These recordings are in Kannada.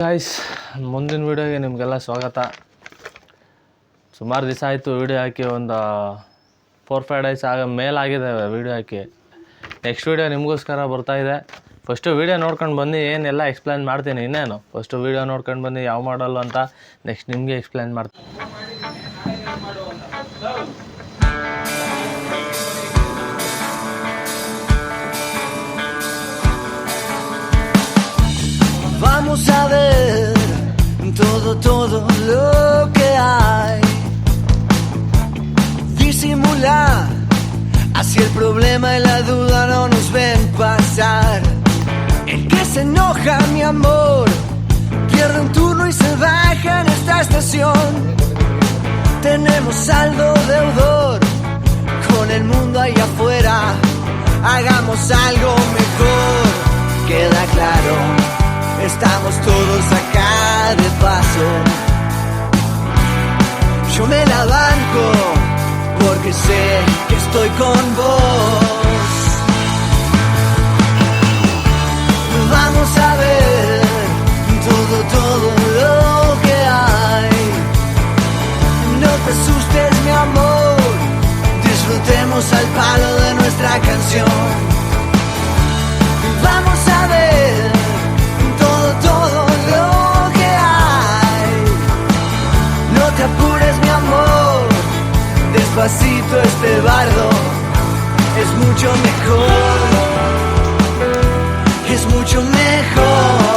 ಗಾಯ್ಸ್ ಮುಂದಿನ ವೀಡಿಯೋಗೆ ನಿಮಗೆಲ್ಲ ಸ್ವಾಗತ. ಸುಮಾರು ದಿವಸ ಆಯಿತು ವೀಡಿಯೋ ಹಾಕಿ, ಒಂದು ಫೋರ್ ಫೈವ್ ಡೇಸ್ ಆಗ ಮೇಲಾಗಿದೆ ವೀಡಿಯೋ ಹಾಕಿ. ನೆಕ್ಸ್ಟ್ ವೀಡಿಯೋ ನಿಮಗೋಸ್ಕರ ಬರ್ತಾ ಇದೆ. ಫಸ್ಟು ವೀಡಿಯೋ ನೋಡ್ಕೊಂಡು ಬನ್ನಿ, ಏನೆಲ್ಲ ಎಕ್ಸ್ಪ್ಲೈನ್ ಮಾಡ್ತೀನಿ ಇನ್ನೇನು. ಫಸ್ಟು ವೀಡಿಯೋ ನೋಡ್ಕೊಂಡು ಬನ್ನಿ, ಯಾವ ಮಾಡಲ್ಲ ಅಂತ. ನೆಕ್ಸ್ಟ್ ನಿಮಗೆ ಎಕ್ಸ್ಪ್ಲೈನ್ ಮಾಡ್ತೀನಿ. Vamos todo, todo lo que hay. Disimular, así el problema y la duda no nos ven pasar. El que se enoja, mi amor, pierde un turno y se baja en esta estación. Tenemos saldo deudor con el mundo ahí afuera. Hagamos algo mejor, queda claro. Estamos todos acá de paso. Yo me la banco porque sé que estoy con vos. Vamos a ver todo, todo lo que hay. No te asustes, mi amor. Disfrutemos al palo de nuestra canción. Despacito este bardo es mucho mejor. Es mucho mejor.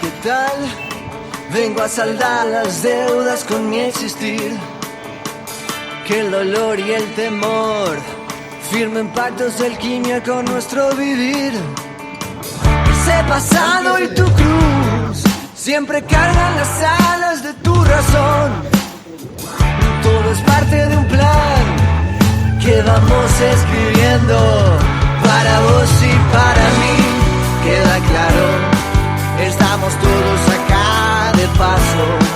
¿Qué tal? Vengo a saldar las deudas con mi existir. Que el dolor y el temor firmen pactos de alquimia con nuestro vivir. Ese pasado y tu cruz siempre cargan las alas de tu razón. Todo es parte de un plan que vamos escribiendo para vos y para mí. Queda claro, estamos todos acá de paso.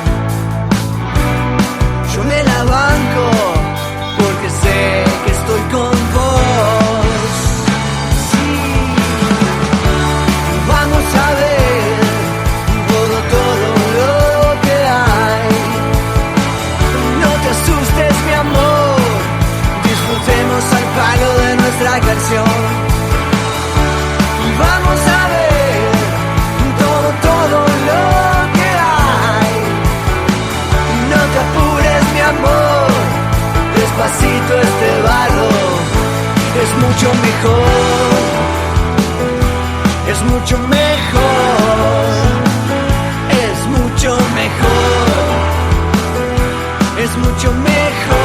Mucho mejor. Es mucho mejor. Es mucho mejor. Es mucho mejor.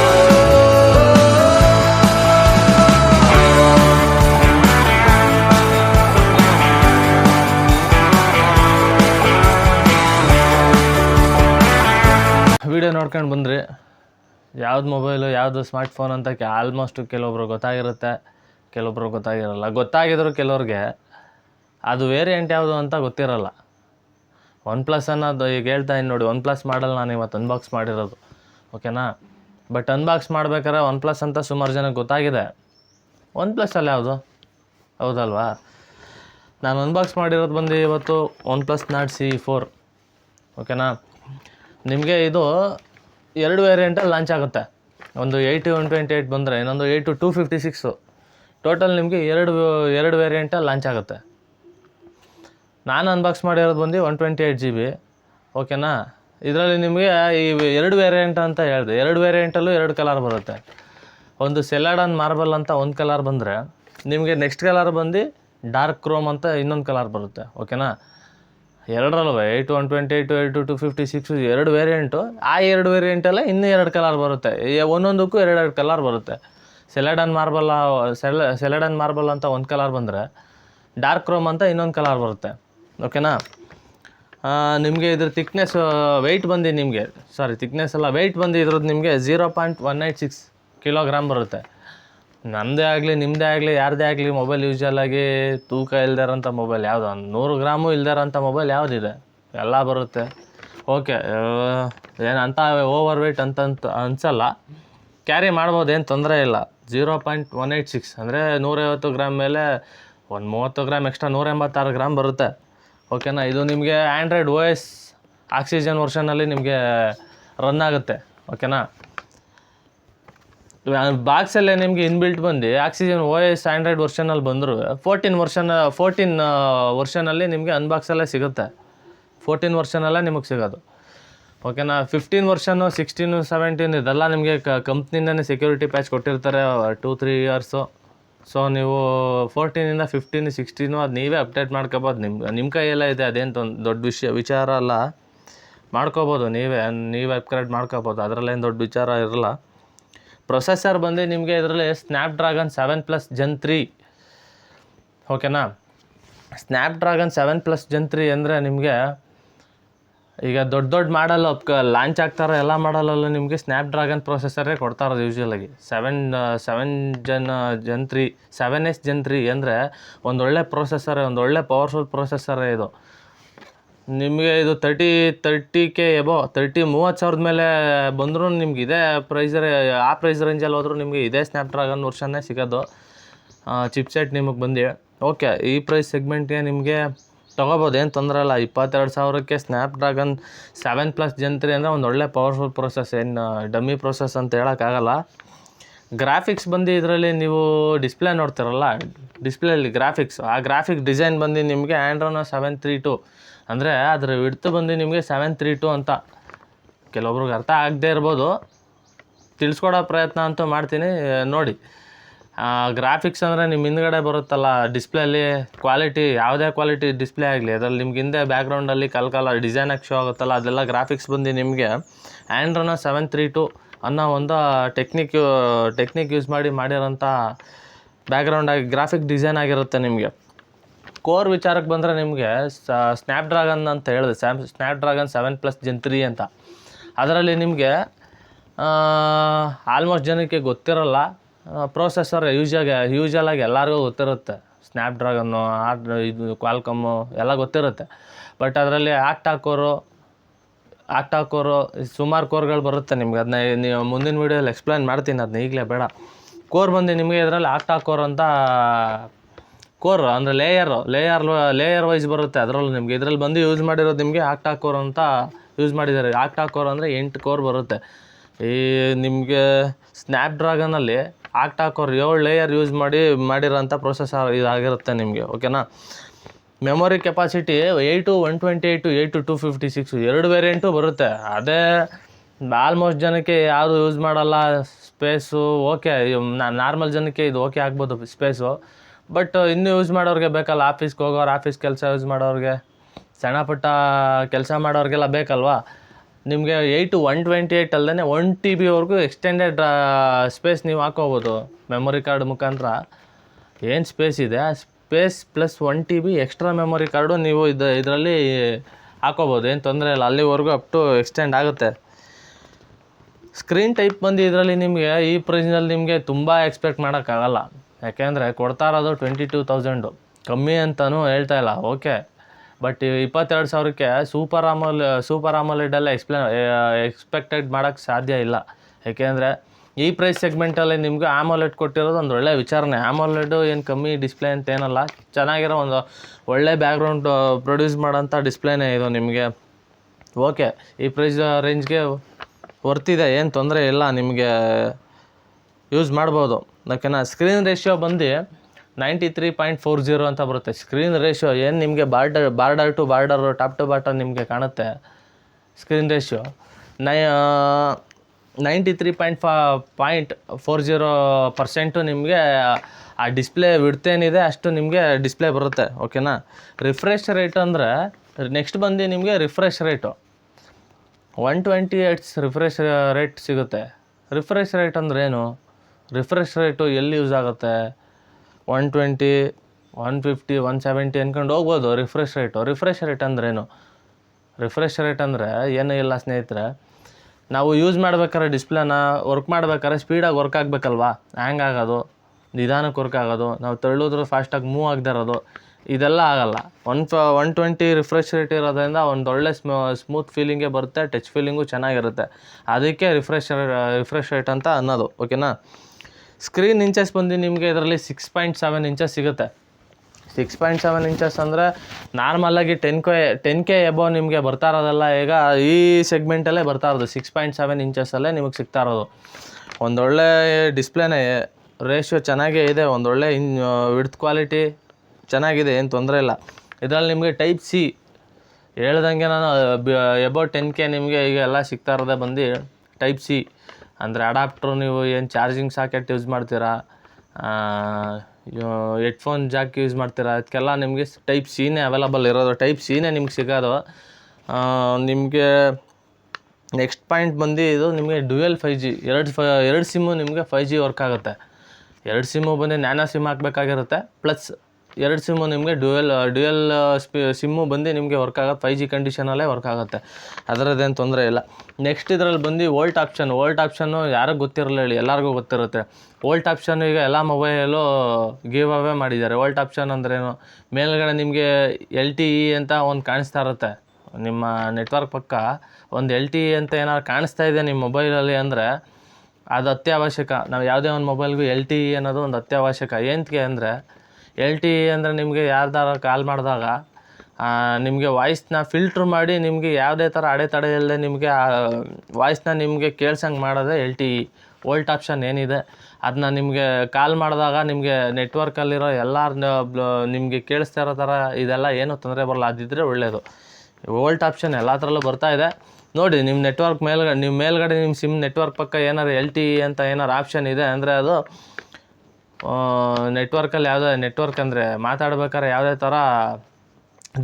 Video ನೋಡ್ಕೊಂಡು ಬಂದ್ರಿ ಯಾವ್ದು ಮೊಬೈಲು ಯಾವುದು ಸ್ಮಾರ್ಟ್ಫೋನ್ ಅಂತ ಆಲ್ಮೋಸ್ಟು ಕೆಲವೊಬ್ರು ಗೊತ್ತಾಗಿರುತ್ತೆ ಕೆಲವೊಬ್ರು ಗೊತ್ತಾಗಿರಲ್ಲ. ಗೊತ್ತಾಗಿದ್ರು ಕೆಲವ್ರಿಗೆ ಅದು ವೇರಿಯಂಟ್ ಯಾವುದು ಅಂತ ಗೊತ್ತಿರಲ್ಲ. ಒನ್ ಪ್ಲಸ್ ಅನ್ನೋದು ಈಗ ಹೇಳ್ತಾ ಇದ್ದೀನಿ ನೋಡಿ ಒನ್ ಪ್ಲಸ್ ಮಾಡಲ್ ನಾನು ಇವತ್ತು ಅನ್ಬಾಕ್ಸ್ ಮಾಡಿರೋದು. ಓಕೆನಾ ಬಟ್ ಅನ್ಬಾಕ್ಸ್ ಮಾಡ್ಬೇಕಾದ್ರೆ ಒನ್ ಪ್ಲಸ್ ಅಂತ ಸುಮಾರು ಜನಕ್ಕೆ ಗೊತ್ತಾಗಿದೆ. ಒನ್ ಪ್ಲಸ್ಸಲ್ಲಿ ಯಾವುದು? ಹೌದಲ್ವಾ? ನಾನು ಅನ್ಬಾಕ್ಸ್ ಮಾಡಿರೋದು ಬಂದು ಇವತ್ತು OnePlus Nord C four ಓಕೆನಾ ನಿಮಗೆ ಇದು ಎರಡು ವೇರಿಯಂಟಲ್ಲಿ ಲಾಂಚ್ ಆಗುತ್ತೆ. ಒಂದು ಏಯ್ಟಿ ಒನ್ ಟ್ವೆಂಟಿ ಏಯ್ಟ್ ಬಂದರೆ, ಇನ್ನೊಂದು eight two fifty six total ನಿಮಗೆ ಎರಡು ಎರಡು ವೇರಿಯಂಟಲ್ಲಿ ಲಾಂಚ್ ಆಗುತ್ತೆ. ನಾನು ಅನ್ಬಾಕ್ಸ್ ಮಾಡಿರೋದು ಬಂದು one twenty eight G B ಓಕೆನಾ ಇದರಲ್ಲಿ ನಿಮಗೆ ಈ ಎರಡು ವೇರಿಯಂಟ್ ಅಂತ ಹೇಳಿದೆ. ಎರಡು ವೇರಿಯಂಟಲ್ಲೂ ಎರಡು ಕಲರ್ ಬರುತ್ತೆ. ಒಂದು ಸೆಲಾಡನ್ ಮಾರ್ಬಲ್ ಅಂತ ಒಂದು ಕಲರ್ ಬಂದರೆ, ನಿಮಗೆ ನೆಕ್ಸ್ಟ್ ಕಲರ್ ಬಂದು ಡಾರ್ಕ್ ಕ್ರೋಮ್ ಅಂತ ಇನ್ನೊಂದು ಕಲರ್ ಬರುತ್ತೆ. ಓಕೆನಾ ಎರಡರಲ್ಲೂ eight one twenty eight eight two fifty six ಎರಡು ವೇರಿಯಂಟು ಆ ಎರಡು ವೇರಿಯಂಟಲ್ಲೇ ಇನ್ನೂ ಎರಡು ಕಲರ್ ಬರುತ್ತೆ. ಒಂದೊಂದಕ್ಕೂ ಎರಡೆರಡು ಕಲರ್ ಬರುತ್ತೆ. ಸೆಲೆಡನ್ ಮಾರ್ಬಲ್ ಸೆಲೆ ಸೆಲೆಡನ್ ಮಾರ್ಬಲ್ ಅಂತ ಒಂದು ಕಲರ್ ಬಂದರೆ ಡಾರ್ಕ್ ಕ್ರೋಮ್ ಅಂತ ಇನ್ನೊಂದು ಕಲರ್ ಬರುತ್ತೆ. ಓಕೆನಾ ನಿಮಗೆ ಇದ್ರ ತಿಕ್ನೆಸ್ ವೆಯ್ಟ್ ಬಂದು ನಿಮಗೆ. ಸಾರಿ ತಿಕ್ನೆಸ್ ಅಲ್ಲ ವೆಯ್ಟ್ ಬಂದು ಇದ್ರದ್ದು ನಿಮಗೆ zero point one eight six kilogram ಬರುತ್ತೆ. ನಮ್ಮದೇ ಆಗಲಿ ನಿಮ್ಮದೇ ಆಗಲಿ, ಯಾರದೇ ಆಗಲಿ ಮೊಬೈಲ್ ಯೂಶಲಾಗಿ ತೂಕ ಇಲ್ಲದೇ ಇರೋಂಥ ಮೊಬೈಲ್ ಯಾವುದು? ಒಂದು ನೂರು ಗ್ರಾಮು ಇಲ್ಲದೇ ಇರೋಂಥ ಮೊಬೈಲ್ ಯಾವುದಿದೆ ಎಲ್ಲ ಬರುತ್ತೆ. ಓಕೆ ಏನು ಅಂತ ಓವರ್ ವೆಯ್ಟ್ ಅಂತ ಅನ್ಸಲ್ಲ. ಅನಿಸಲ್ಲ ಕ್ಯಾರಿ ಮಾಡ್ಬೋದು, ಏನು ತೊಂದರೆ ಇಲ್ಲ. Zero point one eight six ಅಂದರೆ ನೂರೈವತ್ತು ಗ್ರಾಮ್ ಮೇಲೆ ಒಂದು ಮೂವತ್ತು ಗ್ರಾಮ್ ಎಕ್ಸ್ಟ್ರಾ ನೂರ ಎಂಬತ್ತಾರು ಗ್ರಾಮ್ ಬರುತ್ತೆ. ಓಕೆನಾ ಇದು ನಿಮಗೆ ಆ್ಯಂಡ್ರಾಯ್ಡ್ ಓ ಎಸ್ ಆಕ್ಸಿಜನ್ ವರ್ಷನಲ್ಲಿ ನಿಮಗೆ ರನ್ ಆಗುತ್ತೆ. ಓಕೆನಾ ಬಾಕ್ಸಲ್ಲೇ ನಿಮಗೆ ಇನ್ಬಿಲ್ಟ್ ಬಂದು ಆಕ್ಸಿಜನ್ ಓ ಎಸ್ ಆ್ಯಂಡ್ರಾಯ್ಡ್ ವರ್ಷನಲ್ಲಿ ಬಂದರೂ ಫೋರ್ಟೀನ್ ವರ್ಷನ ಫೋರ್ಟೀನ್ ವರ್ಷನಲ್ಲಿ ನಿಮಗೆ ಅನ್ಬಾಕ್ಸಲ್ಲೇ ಸಿಗುತ್ತೆ. ಫೋರ್ಟೀನ್ ವರ್ಷನಲ್ಲೇ ನಿಮಗೆ ಸಿಗೋದು. ಓಕೆನಾ? ಫಿಫ್ಟೀನ್ ವರ್ಷನು ಸಿಕ್ಸ್ಟೀನು ಸೆವೆಂಟೀನ್ ಇದೆಲ್ಲ ನಿಮಗೆ ಕ ಕಂಪ್ನಿಯಿಂದನೇ ಸೆಕ್ಯೂರಿಟಿ ಪ್ಯಾಚ್ ಕೊಟ್ಟಿರ್ತಾರೆ ಟೂ ತ್ರೀ ಇಯರ್ಸು ಸೊ ನೀವು ಫೋರ್ಟೀನಿಂದ ಫಿಫ್ಟೀನ್ ಸಿಕ್ಸ್ಟೀನು ಅದು ನೀವೇ ಅಪ್ಡೇಟ್ ಮಾಡ್ಕೋಬೋದು. ನಿಮ್ಮ ನಿಮ್ಮ ಕೈಯೆಲ್ಲ ಇದೆ, ಅದೇನು ತೊಂದ್ ದೊಡ್ಡ ವಿಷಯ, ವಿಚಾರ ಅಲ್ಲ. ಮಾಡ್ಕೋಬೋದು ನೀವೇ ನೀವೇ ಅಪ್ಗ್ರೇಡ್ ಮಾಡ್ಕೋಬೋದು. ಅದರಲ್ಲೇನು ದೊಡ್ಡ ವಿಚಾರ ಇರಲ್ಲ. ಪ್ರೊಸೆಸರ್ ಬಂದು ನಿಮಗೆ ಇದರಲ್ಲಿ Snapdragon seven plus gen three ಓಕೆನಾ? Snapdragon seven plus gen three ಅಂದರೆ ನಿಮಗೆ ಈಗ ದೊಡ್ಡ ದೊಡ್ಡ ಮಾಡಲ್ ಲಾಂಚ್ ಆಗ್ತಾರೆ ಎಲ್ಲ ಮಾಡಲಲ್ಲೂ ನಿಮಗೆ ಸ್ನ್ಯಾಪ್ ಡ್ರ್ಯಾಗನ್ ಪ್ರೊಸೆಸರೇ ಕೊಡ್ತಾ ಇರೋದು ಯೂಶ್ವಲಾಗಿ seven seven gen gen three seven S gen three ಅಂದರೆ ಒಂದೊಳ್ಳೆ ಪ್ರೊಸೆಸರೇ ಒಂದೊಳ್ಳೆ ಪವರ್ಫುಲ್ ಪ್ರೊಸೆಸರೇ ಇದು. ನಿಮಗೆ ಇದು thirty thirty K above thirty ಮೂವತ್ತು ಸಾವಿರದ ಮೇಲೆ ಬಂದರೂ ನಿಮ್ಗೆ ಇದೇ ಪ್ರೈಸ್ ಆ ಪ್ರೈಸ್ ರೇಂಜಲ್ಲಿ ಹೋದರೂ ನಿಮಗೆ ಇದೇ ಸ್ನ್ಯಾಪ್ ಡ್ರ್ಯಾಗನ್ ವರ್ಷನೇ ಸಿಗೋದು. ಚಿಪ್ಸೆಟ್ ನಿಮಗೆ ಬಂದು ಓಕೆ ಈ ಪ್ರೈಸ್ ಸೆಗ್ಮೆಂಟ್ಗೆ ನಿಮಗೆ ತೊಗೋಬೋದು, ಏನು ತೊಂದರೆ ಇಲ್ಲ. ಇಪ್ಪತ್ತೆರಡು ಸಾವಿರಕ್ಕೆ Snapdragon seven plus gen three ಅಂದರೆ ಒಂದು ಒಳ್ಳೆ ಪವರ್ಫುಲ್ ಪ್ರೊಸೆಸ್ ಏನು ಡಮ್ಮಿ ಪ್ರೊಸೆಸ್ ಅಂತ ಹೇಳೋಕ್ಕಾಗಲ್ಲ ಗ್ರಾಫಿಕ್ಸ್ ಬಂದು ಇದರಲ್ಲಿ ನೀವು ಡಿಸ್ಪ್ಲೇ ನೋಡ್ತಿರಲ್ಲ ಡಿಸ್ಪ್ಲೇಲಿ ಗ್ರಾಫಿಕ್ಸ್ ಆ ಗ್ರಾಫಿಕ್ ಡಿಸೈನ್ ಬಂದು ನಿಮಗೆ ಆ್ಯಂಡ್ರೋನ ಸೆವೆನ್ ತ್ರೀ ಟು ಅಂದರೆ ಅದರ ವಿಡ್ತು ಬಂದು ನಿಮಗೆ ಸೆವೆನ್ ತ್ರೀ ಟು ಅಂತ. ಕೆಲವೊಬ್ರಿಗೆ ಅರ್ಥ ಆಗದೆ ಇರ್ಬೋದು. ತಿಳಿಸ್ಕೊಡೋ ಪ್ರಯತ್ನ ಅಂತೂ ಮಾಡ್ತೀನಿ ನೋಡಿ. ಗ್ರಾಫಿಕ್ಸ್ ಅಂದರೆ ನಿಮ್ಮ ಹಿಂದ್ಗಡೆ ಬರುತ್ತಲ್ಲ ಡಿಸ್ಪ್ಲೇಲಿ ಕ್ವಾಲಿಟಿ ಯಾವುದೇ ಕ್ವಾಲಿಟಿ ಡಿಸ್ಪ್ಲೇ ಆಗಲಿ, ಅದರಲ್ಲಿ ನಿಮ್ಗೆ ಹಿಂದೆ ಬ್ಯಾಕ್ಗ್ರೌಂಡಲ್ಲಿ ಕಲ್ ಡಿಸೈನ್ ಡಿಸೈನಾಗಿ ಶೋ ಆಗುತ್ತಲ್ಲ, ಅದೆಲ್ಲ ಗ್ರಾಫಿಕ್ಸ್ ಬಂದು ನಿಮಗೆ ಆ್ಯಂಡ್ರೋನ ಸೆವೆನ್ ತ್ರೀ ಟು ಅನ್ನೋ ಒಂದು ಟೆಕ್ನಿಕ್ ಟೆಕ್ನಿಕ್ ಯೂಸ್ ಮಾಡಿ ಮಾಡಿರೋಂಥ ಬ್ಯಾಕ್ಗ್ರೌಂಡಾಗಿ ಗ್ರಾಫಿಕ್ ಡಿಸೈನ್ ಆಗಿರುತ್ತೆ ನಿಮಗೆ. ಕೋರ್ ವಿಚಾರಕ್ಕೆ ಬಂದರೆ ನಿಮಗೆ ಸ್ನ್ಯಾಪ್ ಡ್ರಾಗನ್ ಅಂತ ಹೇಳಿದೆ Sam Snapdragon seven plus gen three ಅಂತ. ಅದರಲ್ಲಿ ನಿಮಗೆ ಆಲ್ಮೋಸ್ಟ್ ಜನಕ್ಕೆ ಗೊತ್ತಿರಲ್ಲ ಪ್ರೊಸೆಸರ್ ಯೂಶಾಗಿ ಆಗಿ ಎಲ್ಲರಿಗೂ ಗೊತ್ತಿರುತ್ತೆ. ಸ್ನ್ಯಾಪ್ಡ್ರಾಗನ್ನು ಆರ್ ಇದು ಕ್ವಾಲ್ಕಮ್ಮು ಎಲ್ಲ ಗೊತ್ತಿರುತ್ತೆ. ಬಟ್ ಅದರಲ್ಲಿ ಆಕ್ಟಾ ಕೋರು ಆಕ್ಟಾ ಕೋರು ಸುಮಾರು ಕೋರ್ಗಳು ಬರುತ್ತೆ ನಿಮ್ಗೆ. ಅದನ್ನ ನೀವು ಮುಂದಿನ ವೀಡಿಯೋಲಿ ಎಕ್ಸ್ಪ್ಲೈನ್ ಮಾಡ್ತೀನಿ ಅದನ್ನ ಈಗಲೇ, ಬೇಡ. ಕೋರ್ ಬಂದು ನಿಮಗೆ ಇದರಲ್ಲಿ ಆಕ್ಟಾ ಕೋರ್ ಅಂತ ಕೋರ್ ಅಂದರೆ ಲೇಯರು ಲೇಯರ್ ಲೇಯರ್ ವೈಸ್ ಬರುತ್ತೆ ಅದರಲ್ಲೂ ನಿಮಗೆ. ಇದರಲ್ಲಿ ಬಂದು ಯೂಸ್ ಮಾಡಿರೋದು ನಿಮಗೆ ಆಕ್ಟಾ ಕೋರ್ ಅಂತ ಯೂಸ್ ಮಾಡಿದ್ದಾರೆ. ಆಕ್ಟಾ ಕೋರ್ ಅಂದರೆ ಎಂಟು ಕೋರ್ ಬರುತ್ತೆ. ಈ ನಿಮಗೆ ಸ್ನ್ಯಾಪ್ಡ್ರಾಗನಲ್ಲಿ ಆಕ್ಟಾ ಹಾಕೋರು ಏಳು ಲೇಯರ್ ಯೂಸ್ ಮಾಡಿ, ಮಾಡಿರೋಂಥ ಪ್ರೊಸೆಸರ್ ಇದಾಗಿರುತ್ತೆ ನಿಮಗೆ ಓಕೆನಾ memory capacity eight one twenty eight eight two fifty six ಎರಡು ವೇರಿಯಂಟು ಬರುತ್ತೆ. ಅದೇ ಆಲ್ಮೋಸ್ಟ್ ಜನಕ್ಕೆ ಯಾರು ಯೂಸ್ ಮಾಡಲ್ಲ ಸ್ಪೇಸು ಓಕೆ ನಾರ್ಮಲ್ ಜನಕ್ಕೆ ಇದು ಓಕೆ ಆಗ್ಬೋದು ಸ್ಪೇಸು ಬಟ್ ಇನ್ನೂ ಯೂಸ್ ಮಾಡೋರಿಗೆ ಬೇಕಲ್ಲ ಆಫೀಸ್ಗೆ ಹೋಗೋರು ಆಫೀಸ್ ಕೆಲಸ ಯೂಸ್ ಮಾಡೋರಿಗೆ ಸಣ್ಣ ಪುಟ್ಟ ಕೆಲಸ ಮಾಡೋರಿಗೆಲ್ಲ ಬೇಕಲ್ವಾ? ನಿಮಗೆ ಏಯ್ಟು ಒನ್ ಟ್ವೆಂಟಿ ಏಯ್ಟ್ ಅಲ್ಲದೆ ಒನ್ ಟಿ ಬಿವರೆಗೂ ಎಕ್ಸ್ಟೆಂಡೆಡ್ ಸ್ಪೇಸ್ ನೀವು ಹಾಕೋಬೋದು ಮೆಮೊರಿ ಕಾರ್ಡ್ ಮುಖಾಂತರ. ಏನು ಸ್ಪೇಸ್ ಇದೆ? ಆ space plus one T B extra memory card ನೀವು ಇದು, ಇದರಲ್ಲಿ ಹಾಕೋಬೋದು, ಏನು ತೊಂದರೆ ಇಲ್ಲ, ಅಲ್ಲಿವರೆಗೂ ಅಪ್ ಟು ಎಕ್ಸ್ಟೆಂಡ್ ಆಗುತ್ತೆ. ಸ್ಕ್ರೀನ್ ಟೈಪ್ ಬಂದು ಇದರಲ್ಲಿ ನಿಮಗೆ ಈ ಪ್ರೈಸ್ನಲ್ಲಿ ನಿಮಗೆ ತುಂಬ ಎಕ್ಸ್ಪೆಕ್ಟ್ ಮಾಡೋಕ್ಕಾಗಲ್ಲ. ಯಾಕೆಂದರೆ ಕೊಡ್ತಾ ಇರೋದು ಟ್ವೆಂಟಿ ಟೂ ತೌಸಂಡು ಕಮ್ಮಿ ಅಂತಲೂ ಹೇಳ್ತಾ ಇಲ್ಲ ಓಕೆ ಬಟ್ ಇಪ್ಪತ್ತೆರಡು ಸಾವಿರಕ್ಕೆ ಸೂಪರ್ ಆಮಲ್ ಸೂಪರ್ ಆಮೋಲೆಡೆಲ್ಲ ಎಕ್ಸ್ಪ್ಲೇನ್ ಎಕ್ಸ್ಪೆಕ್ಟೆಡ್ ಮಾಡೋಕ್ಕೆ ಸಾಧ್ಯ ಇಲ್ಲ. ಏಕೆಂದರೆ ಈ ಪ್ರೈಸ್ ಸೆಗ್ಮೆಂಟಲ್ಲಿ ನಿಮಗೆ ಆಮೋಲೆಡ್ ಕೊಟ್ಟಿರೋದು ಒಂದು ಒಳ್ಳೆ ವಿಚಾರಣೆ. ಆಮೋಲೆಡು ಏನು ಕಮ್ಮಿ ಡಿಸ್ಪ್ಲೇ ಅಂತ ಏನಲ್ಲ, ಚೆನ್ನಾಗಿರೋ ಒಂದು ಒಳ್ಳೆ ಬ್ಯಾಕ್ಗ್ರೌಂಡ್ ಪ್ರೊಡ್ಯೂಸ್ ಮಾಡೋಂಥ ಡಿಸ್ಪ್ಲೇನೇ ಇದು ನಿಮಗೆ. ಓಕೆ ಈ ಪ್ರೈಸ್ ರೇಂಜ್ಗೆ ವರ್ತಿದೆ, ಏನು ತೊಂದರೆ ಇಲ್ಲ ನಿಮಗೆ. ಯೂಸ್ ಮಾಡ್ಬೋದು. ಓಕೆನಾ ಸ್ಕ್ರೀನ್ ರೇಷಿಯೋ ಬಂದು ninety three point four zero ಅಂತ ಬರುತ್ತೆ. ಸ್ಕ್ರೀನ್ ರೇಷಿಯೋ ಏನು ನಿಮಗೆ border border to border, top to bottom ನಿಮಗೆ ಕಾಣುತ್ತೆ? ಸ್ಕ್ರೀನ್ ರೇಷಿಯೋ ನೈ ನೈಂಟಿ ತ್ರೀ ಪಾಯಿಂಟ್ ಫಾ, ಪಾಯಿಂಟ್ ಫೋರ್ ಜೀರೋ ಪರ್ಸೆಂಟು ನಿಮಗೆ ಆ ಡಿಸ್ಪ್ಲೇ ವಿಡ್ತೇನಿದೆ ಅಷ್ಟು ನಿಮಗೆ ಡಿಸ್ಪ್ಲೇ ಬರುತ್ತೆ ಓಕೆನಾ ರಿಫ್ರೆಶ್ ರೇಟ್ ಅಂದರೆ ನೆಕ್ಸ್ಟ್ ಬಂದು ನಿಮಗೆ refresh rate one twenty hertz refresh rate ಸಿಗುತ್ತೆ. ರಿಫ್ರೆಶ್ ರೇಟ್ ಅಂದ್ರೇನು ರಿಫ್ರೆಶ್ ರೇಟು ಎಲ್ಲಿ ಯೂಸ್ ಆಗುತ್ತೆ? One twenty one fifty one seventy ಅಂದ್ಕೊಂಡು ಹೋಗ್ಬೋದು ರಿಫ್ರೆಶ್ ರೇಟು ರಿಫ್ರೆಶ್ ರೇಟ್ ಅಂದ್ರೇನು? ರಿಫ್ರೆಶ್ ರೇಟ್ ಅಂದರೆ ಏನೂ ಇಲ್ಲ ಸ್ನೇಹಿತರೆ. ನಾವು ಯೂಸ್ ಮಾಡ್ಬೇಕಾದ್ರೆ ಡಿಸ್ಪ್ಲೇನ ವರ್ಕ್ ಮಾಡ್ಬೇಕಾದ್ರೆ ಸ್ಪೀಡಾಗಿ ವರ್ಕ್ ಆಗಬೇಕಲ್ವಾ? ಹ್ಯಾಂಗ್ ಆಗೋದು? ನಿಧಾನಕ್ಕೆ ವರ್ಕ್ ಆಗೋದು? ನಾವು ತಳ್ಳಿದ್ರು ಫಾಸ್ಟಾಗಿ ಮೂವ್ ಆಗದೆ ಇರೋದು? ಇದೆಲ್ಲ ಆಗಲ್ಲ. ಒನ್ ಫ ಒನ್ ಟ್ವೆಂಟಿ ರಿಫ್ರೆಶ್ ರೇಟ್ ಇರೋದ್ರಿಂದ ಒಂದು ಒಳ್ಳೆ ಸ್ಮ ಸ್ಮೂತ್ ಫೀಲಿಂಗೇ ಬರುತ್ತೆ ಟಚ್ ಫೀಲಿಂಗು ಚೆನ್ನಾಗಿರುತ್ತೆ. ಅದಕ್ಕೆ ರಿಫ್ರೆಶ್ ರಿಫ್ರೆಶ್ ರೇಟ್ ಅಂತ ಅನ್ನೋದು. ಓಕೆನಾ ಸ್ಕ್ರೀನ್ ಇಂಚಸ್ ಬಂದು ನಿಮಗೆ ಇದರಲ್ಲಿ ಸಿಕ್ಸ್ ಪಾಯಿಂಟ್ ಸೆವೆನ್ ಇಂಚಸ್ ಸಿಗುತ್ತೆ. ಸಿಕ್ಸ್ ಪಾಯಿಂಟ್ ಸೆವೆನ್ ಇಂಚಸ್ ಅಂದರೆ ನಾರ್ಮಲಾಗಿ ten K ten K above ನಿಮಗೆ ಬರ್ತಾ ಇರೋದಲ್ಲ ಈಗ ಈ ಸೆಗ್ಮೆಂಟಲ್ಲೇ ಬರ್ತಾ ಇರೋದು. ಸಿಕ್ಸ್ ಪಾಯಿಂಟ್ ಸೆವೆನ್ ಇಂಚಸಲ್ಲೇ ನಿಮಗೆ ಸಿಗ್ತಾ ಇರೋದು. ಒಂದೊಳ್ಳೆ ಡಿಸ್ಪ್ಲೇನೇ ರೇಷಿಯೋ ಚೆನ್ನಾಗೇ ಇದೆ, ಒಂದೊಳ್ಳೆ ಇನ್ ವಿಡ್ತ್ ಕ್ವಾಲಿಟಿ ಚೆನ್ನಾಗಿದೆ, ಏನು ತೊಂದರೆ ಇಲ್ಲ. ಇದರಲ್ಲಿ ನಿಮಗೆ ಟೈಪ್ ಸಿ ಹೇಳ್ದಂಗೆ ನಾನು ಎಬೋ ಟೆನ್ ಕೆ ನಿಮಗೆ ಈಗ ಎಲ್ಲ ಸಿಗ್ತಾ ಇರೋದೇ ಬಂದು ಟೈಪ್ ಸಿ ಅಂದರೆ ಅಡಾಪ್ಟ್ರು ನೀವು ಏನು ಚಾರ್ಜಿಂಗ್ ಸಾಕೆಟ್ ಯೂಸ್ ಮಾಡ್ತೀರಾ? ಹೆಡ್ಫೋನ್ ಜಾಕ್ ಯೂಸ್ ಮಾಡ್ತೀರಾ? ಅದಕ್ಕೆಲ್ಲ ನಿಮಗೆ ಟೈಪ್ ಸಿನೇ ಅವೈಲಬಲ್ ಇರೋದು. ಟೈಪ್ ಸಿನೇ ನಿಮ್ಗೆ ಸಿಗೋದು. ನಿಮಗೆ ನೆಕ್ಸ್ಟ್ ಪಾಯಿಂಟ್ ಬಂದು ಇದು ನಿಮಗೆ ಡ್ಯುಯಲ್ ಫೈ ಜಿ ಎರಡು ಫೈ, ಎರಡು ಸಿಮ್ಮು ನಿಮಗೆ ಫೈ ಜಿ ವರ್ಕ್ ಆಗುತ್ತೆ. ಎರಡು ಸಿಮ್ಮು ಬಂದು ನ್ಯಾನೋ ಸಿಮ್ ಹಾಕಬೇಕಾಗಿರುತ್ತೆ. ಪ್ಲಸ್ ಎರಡು ಸಿಮ್ಮು ನಿಮಗೆ ಡ್ಯುಯಲ್ ಡ್ಯುಯಲ್ ಸ್ಪಿ, ಸಿಮ್ಮು ಬಂದು ನಿಮಗೆ ವರ್ಕ್ ಆಗುತ್ತೆ. ಫೈ ಜಿ ಕಂಡೀಷನಲ್ಲೇ ವರ್ಕ್ ಆಗುತ್ತೆ. ಅದರದ್ದೇನು ತೊಂದರೆ ಇಲ್ಲ. ನೆಕ್ಸ್ಟ್ ಇದರಲ್ಲಿ ಬಂದು ವೋಲ್ಟ್ ಆಪ್ಷನ್ ವೋಲ್ಟ್ ಆಪ್ಷನ್ನು ಯಾರಿಗೆ ಗೊತ್ತಿರಲ್ಲ ಹೇಳಿ, ಎಲ್ಲರಿಗೂ ಗೊತ್ತಿರುತ್ತೆ. ವೋಲ್ಟ್ ಆಪ್ಷನ್ ಈಗ ಎಲ್ಲ ಮೊಬೈಲಲ್ಲೂ ಗಿವ್ ಅವೇ ಮಾಡಿದ್ದಾರೆ. ವೋಲ್ಟ್ ಆಪ್ಷನ್ ಅಂದ್ರೇನು? ಮೇಲ್ಗಡೆ ನಿಮಗೆ ಎಲ್ ಟಿ ಇ ಅಂತ ಒಂದು ಕಾಣಿಸ್ತಾ ಇರುತ್ತೆ. ನಿಮ್ಮ ನೆಟ್ವರ್ಕ್ ಪಕ್ಕ ಒಂದು ಎಲ್ ಟಿ ಇ ಅಂತ ಏನಾದ್ರು ಕಾಣಿಸ್ತಾ ಇದೆ ನಿಮ್ಮ ಮೊಬೈಲಲ್ಲಿ ಅಂದರೆ ಅದು ಅತ್ಯವಶ್ಯಕ. ನಾವು ಯಾವುದೇ ಒಂದು ಮೊಬೈಲ್ಗೂ ಎಲ್ ಟಿ ಇ ಅನ್ನೋದು ಒಂದು ಅತ್ಯವಶ್ಯಕ. ಏನಕ್ಕೆ ಅಂದರೆ ಎಲ್ ಟಿ ಅಂದರೆ ನಿಮಗೆ ಯಾರ್ದಾರ ಕಾಲ್ ಮಾಡಿದಾಗ ನಿಮಗೆ ವಾಯ್ಸ್ನ ಫಿಲ್ಟ್ರ್ ಮಾಡಿ ನಿಮಗೆ ಯಾವುದೇ ಥರ ಅಡೆತಡೆ ಇಲ್ಲದೆ ನಿಮಗೆ ವಾಯ್ಸ್ನ ನಿಮಗೆ ಕೇಳ್ಸಂಗೆ ಮಾಡೋದೇ ಎಲ್ ಟಿ ಓಲ್ಟ್ ಆಪ್ಷನ್ ಏನಿದೆ. ಅದನ್ನ ನಿಮಗೆ ಕಾಲ್ ಮಾಡಿದಾಗ ನಿಮಗೆ ನೆಟ್ವರ್ಕಲ್ಲಿರೋ ಎಲ್ಲ ನಿಮಗೆ ಕೇಳಿಸ್ತಾ ಇರೋ ಥರ ಇದೆಲ್ಲ ಏನೂ ತೊಂದರೆ ಬರಲ್ಲ. ಅದಿದ್ದರೆ ಒಳ್ಳೆಯದು ವೋಲ್ಟ್ ಆಪ್ಷನ್ ಎಲ್ಲ ಥರಲ್ಲೂ ಬರ್ತಾ ಇದೆ. ನೋಡಿ ನಿಮ್ಮ ನೆಟ್ವರ್ಕ್ ಮೇಲ್ಗಡೆ ನಿಮ್ಮ ಮೇಲ್ಗಡೆ ನಿಮ್ಮ ಸಿಮ್ ನೆಟ್ವರ್ಕ್ ಪಕ್ಕ ಏನಾರು ಎಲ್ ಟಿ ಅಂತ ಏನಾರು ಆಪ್ಷನ್ ಇದೆ ಅಂದರೆ ಅದು ನೆಟ್ವರ್ಕಲ್ಲಿ ಯಾವುದೇ ನೆಟ್ವರ್ಕ್ ಅಂದರೆ ಮಾತಾಡ್ಬೇಕಾದ್ರೆ ಯಾವುದೇ ಥರ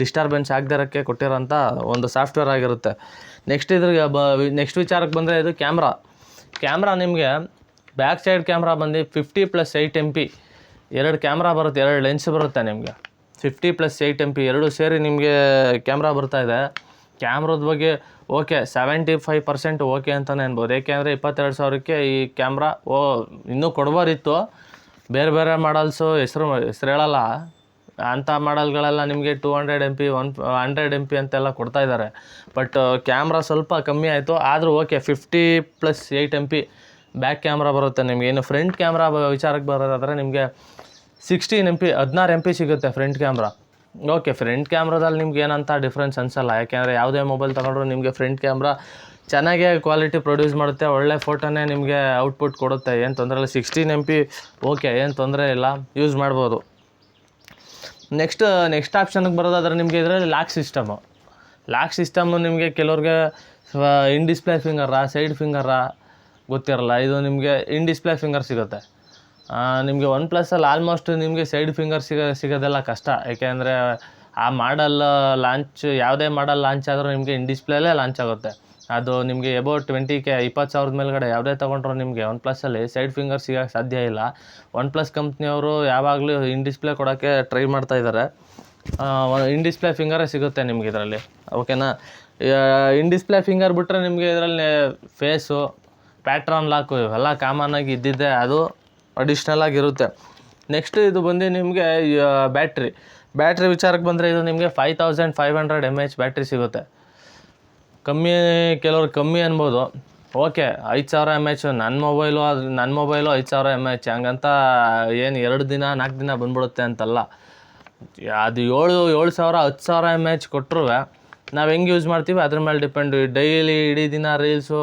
ಡಿಸ್ಟರ್ಬೆನ್ಸ್ ಆಗದಿರೋಕ್ಕೆ ಕೊಟ್ಟಿರೋಂಥ ಒಂದು ಸಾಫ್ಟ್ವೇರ್ ಆಗಿರುತ್ತೆ. ನೆಕ್ಸ್ಟ್ ಇದ್ರಿಗೆ ಬ ನೆಕ್ಸ್ಟ್ ವಿಚಾರಕ್ಕೆ ಬಂದರೆ ಇದು ಕ್ಯಾಮ್ರಾ ಕ್ಯಾಮ್ರಾ ನಿಮಗೆ ಬ್ಯಾಕ್ ಸೈಡ್ ಕ್ಯಾಮ್ರಾ ಬಂದು fifty plus eight M P ಎರಡು ಕ್ಯಾಮ್ರಾ ಬರುತ್ತೆ, ಎರಡು ಲೆನ್ಸ್ ಬರುತ್ತೆ ನಿಮಗೆ. Fifty plus eight M P ಎರಡು ಸೇರಿ ನಿಮಗೆ ಕ್ಯಾಮ್ರಾ ಬರ್ತಾ ಇದೆ. ಕ್ಯಾಮ್ರದ ಬಗ್ಗೆ okay seventy five percent okay ಅಂತಲೇ ಅನ್ಬೋದು ಏಕೆಂದರೆ ಇಪ್ಪತ್ತೆರಡು ಸಾವಿರಕ್ಕೆ ಈ ಕ್ಯಾಮ್ರಾ ಓ, ಇನ್ನೂ ಕೊಡ್ಬೋದಿತ್ತು. ಬೇರೆ ಬೇರೆ ಮಾಡಲ್ಸು ಹೆಸ್ರು ಹೆಸ್ರು ಹೇಳಲ್ಲ. ಅಂಥ ಮಾಡಲ್ಗಳೆಲ್ಲ ನಿಮಗೆ two hundred M P one hundred M P ಅಂತೆಲ್ಲ ಕೊಡ್ತಾ ಇದ್ದಾರೆ ಬಟ್ ಕ್ಯಾಮ್ರಾ ಸ್ವಲ್ಪ ಕಮ್ಮಿ ಆಯಿತು. ಆದರೂ okay fifty plus eight M P back camera ಬರುತ್ತೆ ನಿಮಗೆ. ಇನ್ನು ಫ್ರಂಟ್ ಕ್ಯಾಮ್ರಾ ವಿಚಾರಕ್ಕೆ ಬರೋದಾದರೆ ನಿಮಗೆ ಸಿಕ್ಸ್ಟೀನ್ ಎಂ ಪಿ ಹದಿನಾರು ಎಂ ಪಿ ಸಿಗುತ್ತೆ ಫ್ರಂಟ್ ಕ್ಯಾಮ್ರಾ ಓಕೆ ಫ್ರಂಟ್ ಕ್ಯಾಮ್ರಾದಲ್ಲಿ ನಿಮ್ಗೆ ಏನಂತ ಡಿಫ್ರೆನ್ಸ್ ಅನಿಸಲ್ಲ. ಯಾಕೆಂದರೆ ಯಾವುದೇ ಮೊಬೈಲ್ ತೊಗೊಂಡ್ರು ನಿಮಗೆ ಫ್ರಂಟ್ ಕ್ಯಾಮ್ರಾ ಚೆನ್ನಾಗೇ ಕ್ವಾಲಿಟಿ ಪ್ರೊಡ್ಯೂಸ್ ಮಾಡುತ್ತೆ, ಒಳ್ಳೆ ಫೋಟೋನೇ ನಿಮಗೆ ಔಟ್ಪುಟ್ ಕೊಡುತ್ತೆ. ಏನು ತೊಂದರೆ ಇಲ್ಲ. ಸಿಕ್ಸ್ಟೀನ್ ಎಂ ಪಿ ಓಕೆ ಏನು ತೊಂದರೆ ಇಲ್ಲ. ಯೂಸ್ ಮಾಡ್ಬೋದು. ನೆಕ್ಸ್ಟ್ ನೆಕ್ಸ್ಟ್ ಆಪ್ಷನ್ಗೆ ಬರೋದಾದ್ರೆ ನಿಮಗೆ ಇದರಲ್ಲಿ ಲಾಕ್ ಸಿಸ್ಟಮು ಲಾಕ್ ಸಿಸ್ಟಮು ನಿಮಗೆ ಕೆಲವ್ರಿಗೆ ಇನ್ ಡಿಸ್ಪ್ಲೇ ಫಿಂಗರಾ ಸೈಡ್ ಫಿಂಗರಾ ಗೊತ್ತಿರಲ್ಲ. ಇದು ನಿಮಗೆ ಇನ್ ಡಿಸ್ಪ್ಲೇ ಫಿಂಗರ್ ಸಿಗುತ್ತೆ. ನಿಮಗೆ ಒನ್ ಪ್ಲಸ್ಸಲ್ಲಿ ಆಲ್ಮೋಸ್ಟ್ ನಿಮಗೆ ಸೈಡ್ ಫಿಂಗರ್ ಸಿಗ, ಸಿಗೋದೆಲ್ಲ ಕಷ್ಟ. ಯಾಕೆಂದರೆ ಆ ಮಾಡಲ್ ಲಾಂಚ್, ಯಾವುದೇ ಮಾಡಲ್ ಲಾಂಚ್ ಆದರೂ ನಿಮಗೆ ಇನ್ ಡಿಸ್ಪ್ಲೇಲೇ ಲಾಂಚ್ ಆಗುತ್ತೆ. ಅದು ನಿಮಗೆ ಎಬೌಟ್ ಟ್ವೆಂಟಿ ಕೆ ಇಪ್ಪತ್ತು ಸಾವಿರದ ಮೇಲ್ಗಡೆ ಯಾವುದೇ ತೊಗೊಂಡ್ರು ನಿಮಗೆ ಒನ್ ಪ್ಲಸ್ಸಲ್ಲಿ ಸೈಡ್ ಫಿಂಗರ್ ಸಿಗೋಕ್ಕೆ ಸಾಧ್ಯ ಇಲ್ಲ. ಒನ್ ಪ್ಲಸ್ ಕಂಪ್ನಿಯವರು ಯಾವಾಗಲೂ ಇನ್ ಡಿಸ್ಪ್ಲೇ ಕೊಡೋಕ್ಕೆ ಟ್ರೈ ಮಾಡ್ತಾ ಇದ್ದಾರೆ ಇನ್ ಡಿಸ್ಪ್ಲೇ ಫಿಂಗರೇ ಸಿಗುತ್ತೆ ನಿಮ್ಗೆ ಇದರಲ್ಲಿ. ಓಕೆನಾ? ಇನ್ ಡಿಸ್ಪ್ಲೇ ಫಿಂಗರ್ ಬಿಟ್ಟರೆ ನಿಮಗೆ ಇದರಲ್ಲಿ ಫೇಸು, ಪ್ಯಾಟ್ರನ್ ಲಾಕು ಇವೆಲ್ಲ ಆಗಿ ಇದ್ದಿದ್ದೆ ಅದು ಅಡಿಷ್ನಲ್ ಆಗಿರುತ್ತೆ. ನೆಕ್ಸ್ಟ್ ಇದು ಬಂದು ನಿಮಗೆ ಬ್ಯಾಟ್ರಿ. ಬ್ಯಾಟ್ರಿ ವಿಚಾರಕ್ಕೆ ಬಂದರೆ ಇದು ನಿಮಗೆ five thousand five hundred M H battery ಸಿಗುತ್ತೆ. ಕಮ್ಮಿ, ಕೆಲವ್ರು ಕಮ್ಮಿ ಅನ್ಬೋದು. ಓಕೆ ಐದು ಸಾವಿರ ಎಂ ಎಚ್ ನನ್ನ ಮೊಬೈಲು ಅದು ನನ್ನ ಮೊಬೈಲು ಐದು ಸಾವಿರ ಎಂ ಎಚ್ ಹಂಗಂತ ಏನು ಎರಡು ದಿನ ನಾಲ್ಕು ದಿನ ಬಂದ್ಬಿಡುತ್ತೆ ಅಂತಲ್ಲ. ಅದು ಏಳು ಏಳು ಸಾವಿರ, ಹತ್ತು ಸಾವಿರ ಎಂ ಎಚ್ ಕೊಟ್ಟರು ನಾವು ಹೆಂಗೆ ಯೂಸ್ ಮಾಡ್ತೀವಿ? ಅದ್ರ ಮೇಲೆ ಡಿಪೆಂಡ್ ಡೈಲಿ ಇಡೀ ದಿನ ರೀಲ್ಸು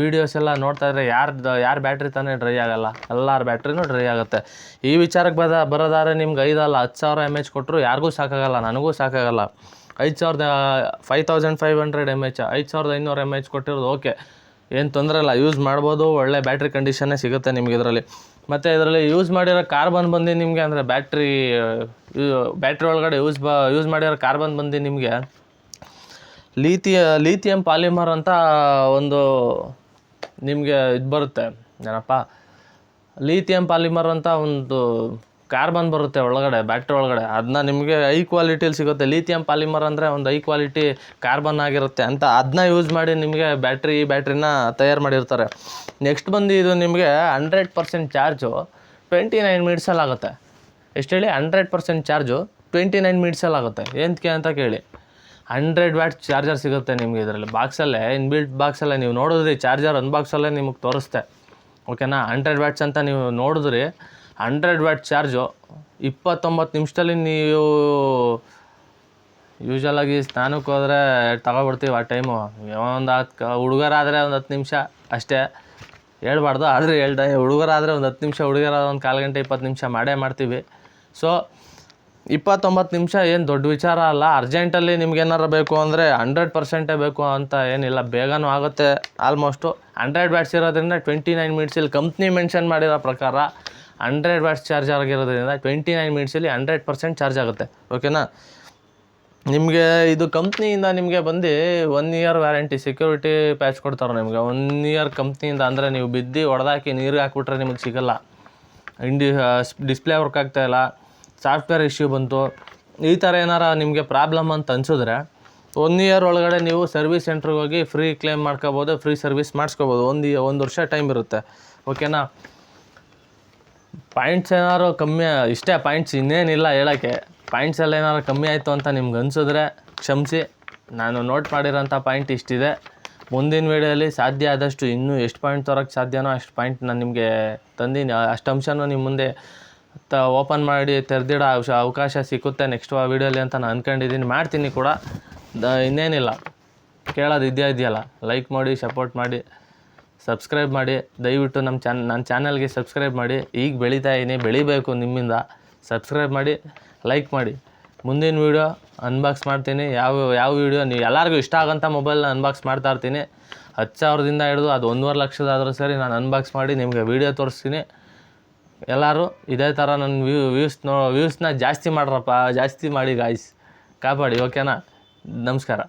ವೀಡಿಯೋಸ್ ಎಲ್ಲ ನೋಡ್ತಾ ಇದ್ರೆ ಯಾರ್ದು ಯಾರ ಬ್ಯಾಟ್ರಿ ತಾನೇ ಡ್ರೈ ಆಗಲ್ಲ. ಎಲ್ಲರ ಬ್ಯಾಟ್ರಿನೂ ಡ್ರೈ ಆಗುತ್ತೆ. ಈ ವಿಚಾರಕ್ಕೆ ಬದ ಬರೋದಾದ್ರೆ ನಿಮ್ಗೆ ಐದಲ್ಲ, ಹತ್ತು ಸಾವಿರ ಎಂ ಎಚ್ ಕೊಟ್ಟರು ಯಾರಿಗೂ ಸಾಕಾಗಲ್ಲ, ನನಗೂ ಸಾಕಾಗಲ್ಲ. ಐದು ಸಾವಿರದ five thousand five hundred M H ಐದು ಸಾವಿರದ ಐನೂರು ಎಂ ಎಚ್ ಕೊಟ್ಟಿರೋದು ಓಕೆ ಏನು ತೊಂದರೆ ಇಲ್ಲ ಯೂಸ್ ಮಾಡ್ಬೋದು, ಒಳ್ಳೆ ಬ್ಯಾಟ್ರಿ ಕಂಡೀಷನ್ನೇ ಸಿಗುತ್ತೆ ನಿಮ್ಗೆ ಇದರಲ್ಲಿ. ಮತ್ತು ಇದರಲ್ಲಿ ಯೂಸ್ ಮಾಡಿರೋ ಕಾರ್ಬನ್ ಬಂದು ನಿಮಗೆ ಅಂದರೆ ಬ್ಯಾಟ್ರಿ ಬ್ಯಾಟ್ರಿ ಒಳಗಡೆ ಯೂಸ್ ಬ ಯೂಸ್ ಮಾಡಿರೋ ಕಾರ್ಬನ್ ಬಂದು ನಿಮಗೆ ಲೀತಿಯ ಲೀಥಿಯಂ ಪಾಲಿಮರ್ ಅಂತ ಒಂದು ನಿಮಗೆ ಇದು ಬರುತ್ತೆ. ಏನಪ್ಪ ಲೀಥಿಯಂ ಪಾಲಿಮರ್ ಅಂತ ಒಂದು ಕಾರ್ಬನ್ ಬರುತ್ತೆ ಒಳಗಡೆ ಬ್ಯಾಟ್ರಿ ಒಳಗಡೆ. ಅದನ್ನ ನಿಮಗೆ ಐ ಕ್ವಾಲಿಟಿಲಿ ಸಿಗುತ್ತೆ. ಲಿಥಿಯಂ ಪಾಲಿಮರ್ ಅಂದರೆ ಒಂದು ಐ ಕ್ವಾಲಿಟಿ ಕಾರ್ಬನ್ ಆಗಿರುತ್ತೆ ಅಂತ ಅದನ್ನ ಯೂಸ್ ಮಾಡಿ ನಿಮಗೆ ಬ್ಯಾಟ್ರಿ ಈ ಬ್ಯಾಟ್ರಿನ ತಯಾರು ಮಾಡಿರ್ತಾರೆ. ನೆಕ್ಸ್ಟ್ ಬಂದು ಇದು ನಿಮಗೆ hundred percent charge twenty nine ಮಿನಿಟ್ಸಲ್ಲಿ ಆಗುತ್ತೆ. ಎಷ್ಟು ಹೇಳಿ? Hundred percent charge twenty nine ಮಿನಿಟ್ಸಲ್ಲಿ ಆಗುತ್ತೆ. ಏನಕ್ಕೆ ಅಂತ ಕೇಳಿ. ಹಂಡ್ರೆಡ್ ವ್ಯಾಟ್ ಚಾರ್ಜರ್ ಸಿಗುತ್ತೆ ನಿಮಗೆ ಇದರಲ್ಲಿ. ಬಾಕ್ಸಲ್ಲೇ ಇನ್ಬಿಲ್ಟ್ ಬಾಕ್ಸಲ್ಲೇ ನೀವು ನೋಡಿದ್ರಿ, ಚಾರ್ಜರ್ ಒಂದು ಬಾಕ್ಸಲ್ಲೇ ನಿಮಗೆ ತೋರಿಸ್ತೆ. ಓಕೆನಾ? ಹಂಡ್ರೆಡ್ ವ್ಯಾಟ್ಸ್ ಅಂತ ನೀವು ನೋಡಿದ್ರಿ, ಹಂಡ್ರೆಡ್ ವ್ಯಾಟ್ ಚಾರ್ಜು ಇಪ್ಪತ್ತೊಂಬತ್ತು ನಿಮಿಷದಲ್ಲಿ ನೀವು ಯೂಶಲಾಗಿ ಸ್ನಾನಕ್ಕೆ ಹೋದರೆ ತಗೊಬಿಡ್ತೀವಿ ಆ ಟೈಮು. ಒಂದು ಹತ್ತು, ಹುಡುಗರಾದರೆ ಒಂದು ಹತ್ತು ನಿಮಿಷ ಅಷ್ಟೇ. ಹೇಳ್ಬಾರ್ದು, ಆದರೆ ಹೇಳ್ದೆ, ಹುಡುಗರಾದರೆ ಒಂದು ಹತ್ತು ನಿಮಿಷ ಹುಡುಗರಾದ ಒಂದು ಕಾಲು ಗಂಟೆ ಇಪ್ಪತ್ತು ನಿಮಿಷ ಮಾಡೇ ಮಾಡ್ತೀವಿ. ಸೊ ಇಪ್ಪತ್ತೊಂಬತ್ತು ನಿಮಿಷ ಏನು ದೊಡ್ಡ ವಿಚಾರ ಅಲ್ಲ. ಅರ್ಜೆಂಟಲ್ಲಿ ನಿಮ್ಗೆ ಏನಾರು ಬೇಕು ಅಂದರೆ ಹಂಡ್ರೆಡ್ ಪರ್ಸೆಂಟೇ ಬೇಕು ಅಂತ ಏನಿಲ್ಲ. ಬೇಗನೂ ಆಗುತ್ತೆ ಆಲ್ಮೋಸ್ಟು ಹಂಡ್ರೆಡ್ ಬ್ಯಾಟ್ಸ್ ಇರೋದ್ರಿಂದ ಟ್ವೆಂಟಿ ನೈನ್ ಮಿನಿಟ್ಸಲ್ಲಿ ಕಂಪ್ನಿ ಮೆನ್ಷನ್ ಮಾಡಿರೋ ಪ್ರಕಾರ ಹಂಡ್ರೆಡ್ ಬ್ಯಾಟ್ಸ್ ಚಾರ್ಜ್ ಆಗಿರೋದ್ರಿಂದ ಟ್ವೆಂಟಿ ನೈನ್ ಮಿನಿಟ್ಸಲ್ಲಿ ಹಂಡ್ರೆಡ್ ಪರ್ಸೆಂಟ್ ಚಾರ್ಜ್ ಆಗುತ್ತೆ. ಓಕೆನಾ ನಿಮಗೆ ಇದು ಕಂಪ್ನಿಯಿಂದ ನಿಮಗೆ ಬಂದು one year warranty security patch ಕೊಡ್ತಾರೆ ನಿಮಗೆ. ಒನ್ ಇಯರ್ ಕಂಪ್ನಿಯಿಂದ ಅಂದರೆ ನೀವು ಬಿದ್ದು ಹೊಡೆದಾಕಿ ನೀರಿಗೆ ಹಾಕ್ಬಿಟ್ರೆ ನಿಮಗೆ ಸಿಗೋಲ್ಲ. ಇಂಡಿ ಡಿಸ್ಪ್ಲೇ ವರ್ಕ್ ಆಗ್ತಾಯಿಲ್ಲ ಸಾಫ್ಟ್ವೇರ್ ಇಶ್ಯೂ ಬಂತು, ಈ ಥರ ಏನಾರ ನಿಮಗೆ ಪ್ರಾಬ್ಲಮ್ ಅಂತ ಅನ್ಸಿದ್ರೆ ಒನ್ ಇಯರ್ ಒಳಗಡೆ ನೀವು ಸರ್ವಿಸ್ ಸೆಂಟ್ರಿಗೆ ಹೋಗಿ ಫ್ರೀ ಕ್ಲೇಮ್ ಮಾಡ್ಕೋಬೋದು ಫ್ರೀ ಸರ್ವಿಸ್ ಮಾಡಿಸ್ಕೋಬೋದು. ಒಂದು ಒಂದು ವರ್ಷ ಟೈಮ್ ಇರುತ್ತೆ. ಓಕೆನಾ ಪಾಯಿಂಟ್ಸ್ ಏನಾದ್ರು ಕಮ್ಮಿ, ಇಷ್ಟೇ ಪಾಯಿಂಟ್ಸ್ ಇನ್ನೇನಿಲ್ಲ ಹೇಳೋಕ್ಕೆ. ಪಾಯಿಂಟ್ಸಲ್ಲಿ ಏನಾದ್ರು ಕಮ್ಮಿ ಆಯಿತು ಅಂತ ನಿಮ್ಗೆ ಅನಿಸಿದ್ರೆ ಕ್ಷಮಿಸಿ. ನಾನು ನೋಟ್ ಮಾಡಿರೋಂಥ ಪಾಯಿಂಟ್ ಇಷ್ಟಿದೆ. ಮುಂದಿನ ವೀಡಿಯೋಲಿ ಸಾಧ್ಯ ಆದಷ್ಟು ಇನ್ನೂ ಎಷ್ಟು ಪಾಯಿಂಟ್ ತರೋಕ್ಕೆ ಸಾಧ್ಯನೋ ಅಷ್ಟು ಪಾಯಿಂಟ್ ನಾನು ನಿಮಗೆ ತಂದೀನಿ. ಅಷ್ಟು ಅಂಶನೂ ನಿಮ್ಮ ಮುಂದೆ ತ ಓಪನ್ ಮಾಡಿ ತೆರೆದಿಡೋ ಅವಶ, ಅವಕಾಶ ಸಿಕ್ಕುತ್ತೆ ನೆಕ್ಸ್ಟ್ ಆ ವೀಡಿಯೋಲಿ ಅಂತ ನಾನು ಅಂದ್ಕೊಂಡಿದ್ದೀನಿ ಮಾಡ್ತೀನಿ ಕೂಡ. ದ, ಇನ್ನೇನಿಲ್ಲ. ಕೇಳೋದು ಇದೆಯಾ ಇದೆಯಲ್ಲ? ಲೈಕ್ ಮಾಡಿ ಸಪೋರ್ಟ್ ಮಾಡಿ ಸಬ್ಸ್ಕ್ರೈಬ್ ಮಾಡಿ. ದಯವಿಟ್ಟು ನಮ್ಮ ಚಾನ್ ನನ್ನ ಚಾನಲ್ಗೆ ಸಬ್ಸ್ಕ್ರೈಬ್ ಮಾಡಿ. ಈಗ ಬೆಳೀತಾ ಇದ್ದೀನಿ ಬೆಳಿಬೇಕು ನಿಮ್ಮಿಂದ. ಸಬ್ಸ್ಕ್ರೈಬ್ ಮಾಡಿ ಲೈಕ್ ಮಾಡಿ. ಮುಂದಿನ ವೀಡಿಯೋ ಅನ್ಬಾಕ್ಸ್ ಮಾಡ್ತೀನಿ. ಯಾವ ಯಾವ ವೀಡಿಯೋ ನೀವು ಎಲ್ಲರಿಗೂ ಇಷ್ಟ ಆಗೋಂಥ ಮೊಬೈಲ್ನ ಅನ್ಬಾಕ್ಸ್ ಮಾಡ್ತಾ ಇರ್ತೀನಿ. ಹತ್ತು ಸಾವಿರದಿಂದ ಹಿಡಿದು ಅದು ಒಂದೂವರೆ ಲಕ್ಷದಾದರೂ ಸರಿ ನಾನು ಅನ್ಬಾಕ್ಸ್ ಮಾಡಿ ನಿಮಗೆ ವೀಡಿಯೋ ತೋರಿಸ್ತೀನಿ. ಎಲ್ಲರೂ ಇದೇ ಥರ ನನ್ನ ವ್ಯೂ ವ್ಯೂಸ್ ನೋ ವ್ಯೂಸ್ನ ಜಾಸ್ತಿ ಮಾಡ್ರಪ್ಪ, ಜಾಸ್ತಿ ಮಾಡಿ ಗಾಯ್ಸ್ ಕಾಪಾಡಿ ಓಕೆನಾ ನಮಸ್ಕಾರ.